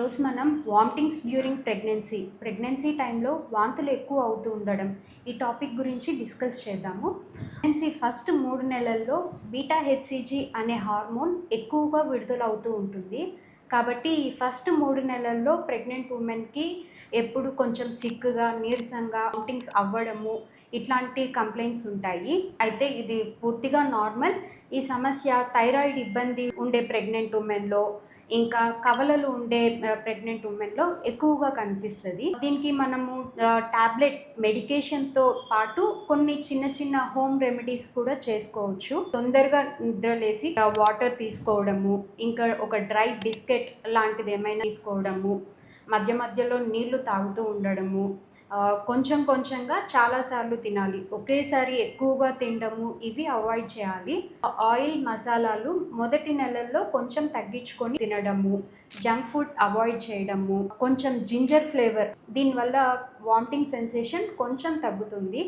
ఈరోజు మనం vomitings during pregnancy pregnancy టైంలో వాంతులు ఎక్కువ అవుతూ ఉండడం ఈ టాపిక్ గురించి డిస్కస్ చేద్దాము. ప్రెగ్నెన్సీ ఫస్ట్ మూడు నెలల్లో బీటా హెచ్సిజీ అనే హార్మోన్ ఎక్కువగా విడుదల అవుతూ ఉంటుంది. కాబట్టి ఈ ఫస్ట్ మూడు నెలల్లో ప్రెగ్నెంట్ ఉమెన్కి ఎప్పుడు కొంచెం సిక్గా నీరసంగా వామిటింగ్స్ అవ్వడము ఇట్లాంటి కంప్లైంట్స్ ఉంటాయి. అయితే ఇది పూర్తిగా నార్మల్. ఈ సమస్య థైరాయిడ్ ఇబ్బంది ఉండే ప్రెగ్నెంట్ ఉమెన్లో ఇంకా కవలలు ఉండే ప్రెగ్నెంట్ ఉమెన్లో ఎక్కువగా కనిపిస్తుంది. దీనికి మనము టాబ్లెట్ మెడికేషన్తో పాటు కొన్ని చిన్న చిన్న హోమ్ రెమెడీస్ కూడా చేసుకోవచ్చు. తొందరగా నిద్రలేసి వాటర్ తీసుకోవడము ఇంకా ఒక డ్రై బిస్కెట్ లాంటిది ఏమైనా తీసుకోవడము మధ్య మధ్యలో నీళ్ళు తాగుతూ ఉండడము కొంచెం కొంచెంగా చాలాసార్లు తినాలి. ఒకేసారి ఎక్కువగా తినడము ఇవి అవాయిడ్ చేయాలి. ఆయిల్ మసాలాలు మొదటి నెలల్లో కొంచెం తగ్గించుకొని తినడము జంక్ ఫుడ్ అవాయిడ్ చేయడము కొంచెం జింజర్ ఫ్లేవర్ దీనివల్ల వామిటింగ్ సెన్సేషన్ కొంచెం తగ్గుతుంది.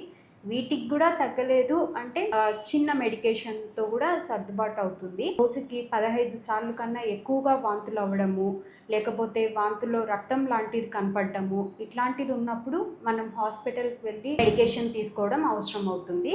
వీటికి కూడా తగ్గలేదు అంటే చిన్న మెడికేషన్తో కూడా సర్దుబాటు అవుతుంది. రోజుకి పదహైదు సార్లు కన్నా ఎక్కువగా వాంతులు అవ్వడము లేకపోతే వాంతుల్లో రక్తం లాంటిది కనపడము ఇట్లాంటిది ఉన్నప్పుడు మనం హాస్పిటల్కి వెళ్ళి మెడికేషన్ తీసుకోవడం అవసరం అవుతుంది